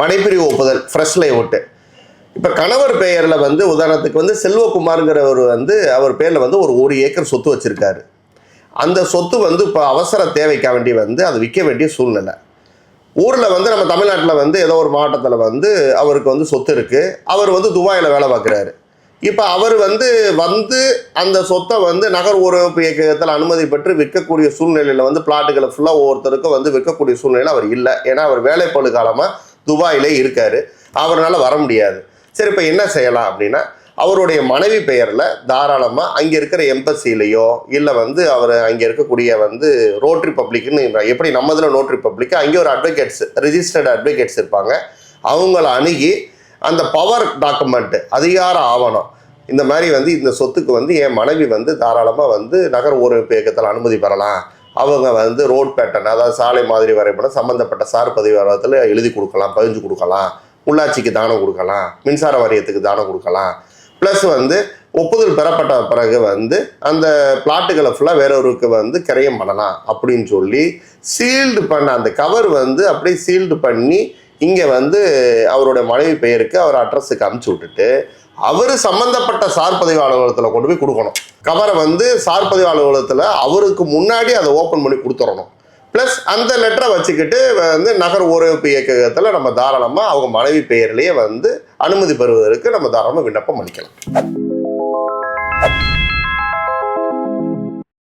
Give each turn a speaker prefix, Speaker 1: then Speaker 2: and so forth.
Speaker 1: மனைப்பிரிவு ஒப்புதல் ஃப்ரெஷ்ல விட்டு இப்போ கணவர் பெயரில் வந்து உதாரணத்துக்கு வந்து செல்வகுமாருங்கிறவர் வந்து அவர் பேரில் வந்து ஒரு ஒரு ஏக்கர் சொத்து வச்சுருக்காரு. அந்த சொத்து வந்து இப்போ அவசர தேவைக்கா வேண்டி வந்து அது விற்க வேண்டிய சூழ்நிலை. ஊரில் வந்து நம்ம தமிழ்நாட்டில் வந்து ஏதோ ஒரு மாவட்டத்தில் வந்து அவருக்கு வந்து சொத்து இருக்குது அவர் வந்து துபாயில் வேலை பார்க்குறாரு. இப்போ அவர் வந்து வந்து அந்த சொத்தை வந்து நகர் ஊரமைப்பு இயக்கத்தில் அனுமதி பெற்று விற்கக்கூடிய சூழ்நிலையில் வந்து பிளாட்டுகளை ஃபுல்லாக ஒவ்வொருத்தருக்கும் வந்து விற்கக்கூடிய சூழ்நிலை அவர் இல்லை. ஏன்னா அவர் வேலைப்பழு காலமாக துபாயிலே இருக்கார். அவரால் வர முடியாது. சரி இப்போ என்ன செய்யலாம் அப்படின்னா அவருடைய மனைவி பெயரில் தாராளமாக அங்கே இருக்கிற எம்பசிலேயோ இல்லை வந்து அவர் அங்கே இருக்கக்கூடிய வந்து ரோட்ரி பப்ளிக்னு எப்படி நம்ம இதில் நோட்ரி பப்ளிக் அங்கே ஒரு அட்வொகேட்ஸ் ரிஜிஸ்டர்டு அட்வொகேட்ஸ் இருப்பாங்க. அவங்கள அணுகி அந்த பவர் டாக்குமெண்ட்டு அதிகார ஆவணம் இந்த மாதிரி வந்து இந்த சொத்துக்கு வந்து என் மனைவி வந்து தாராளமாக வந்து நகர் ஊரமைப்பு இயக்கத்தில் அனுமதி பெறலாம். அவங்க வந்து ரோட் பேட்டன் அதாவது சாலை மாதிரி வரைபடம் சம்மந்தப்பட்ட சார் பதிவாளத்தில் எழுதி கொடுக்கலாம் பதிஞ்சு கொடுக்கலாம். உள்ளாட்சிக்கு தானம் கொடுக்கலாம் மின்சார வாரியத்துக்கு தானம் கொடுக்கலாம். ப்ளஸ் வந்து ஒப்புதல் பெறப்பட்ட பிறகு வந்து அந்த பிளாட்டுகளை ஃபுல்லாக வேறொருக்கு வந்து கிரயம் பண்ணலாம் அப்படின்னு சொல்லி சீல்டு பண்ண அந்த கவர் வந்து அப்படியே சீல்டு பண்ணி இங்கே வந்து அவருடைய மனைவி பெயருக்கு அவர் அட்ரஸுக்கு அமுச்சு விட்டுட்டு அவர் சம்பந்தப்பட்ட சார் பதிவு அலுவலகத்தில் கொண்டு போய் கொடுக்கணும். கவரை வந்து சார் பதிவு அலுவலகத்தில் அவருக்கு முன்னாடி அதை ஓப்பன் பண்ணி கொடுத்துடணும். ப்ளஸ் அந்த லெட்டரை வச்சுக்கிட்டு வந்து நகர் ஓரமைப்பு இயக்ககத்தில் நம்ம தாராளமாக அவங்க மனைவி பெயர்லேயே வந்து அனுமதி பெறுவதற்கு நம்ம தாராளமாக விண்ணப்பம் பண்ணிக்கலாம்